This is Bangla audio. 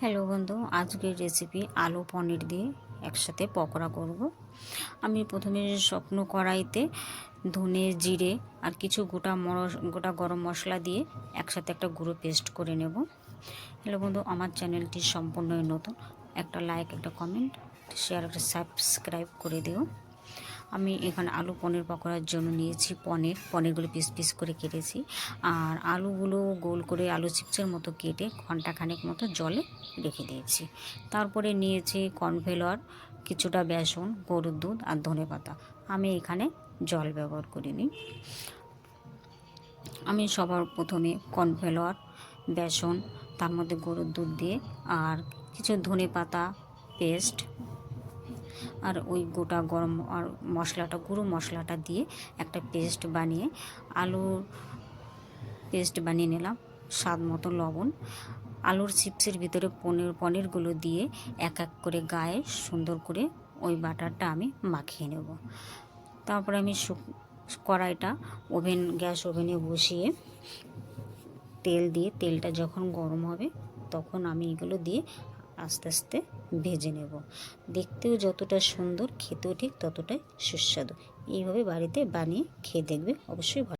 হ্যালো বন্ধু, আজকের রেসিপি আলু পনির দিয়ে একসাথে পকোড়া করব। আমি প্রথমে শুকনো কড়াইতে ধনে, জিরে আর কিছু গোটা মরস, গোটা গরম মশলা দিয়ে একসাথে একটা গুঁড়ো পেস্ট করে নেব। হ্যালো বন্ধু, আমার চ্যানেলটি সম্পূর্ণই নতুন, একটা লাইক একটা কমেন্ট শেয়ার একটা সাবস্ক্রাইব করে দিও। আমি এখানে আলু পনির পকোড়ার জন্য নিয়েছি পনির। পনিরগুলো পিস পিস করে কেটেছি। আর আলুগুলো গোল করে আলু চিপসের মতো কেটে ঘন্টাখানেক মতো জলে রেখে দিয়েছি। তারপরে নিয়েছি কর্নফ্লাওয়ার কিছুটা বেসন, গরুর দুধ আর ধনে পাতা। আমি এখানে জল ব্যবহার করিনি। আমি সবার প্রথমে কর্নফ্লাওয়ার বেসন, তার মধ্যে গরুর দুধ দিয়ে আর কিছু ধনে পাতা, পেস্ট আর ওই গোটা গরম আর মশলাটা, গুঁড়ো মশলাটা দিয়ে একটা পেস্ট বানিয়ে, আলুর পেস্ট বানিয়ে নিলাম স্বাদ মতো লবণ। আলুর চিপসের ভিতরে পনির, পনিরগুলো দিয়ে এক এক করে গায়ে সুন্দর করে ওই বাটারটা আমি মাখিয়ে নেব। তারপরে আমি কড়াইটা ওভেন, গ্যাস ওভেনে বসিয়ে তেল দিয়ে, তেলটা যখন গরম হবে তখন আমি এগুলো দিয়ে আস্তে আস্তে ভেজে নেব। দেখতেও যতটা সুন্দর, খেতেও ঠিক ততটাই সুস্বাদু। এইভাবে বাড়িতে বানিয়ে খেয়ে দেখবে অবশ্যই ভালো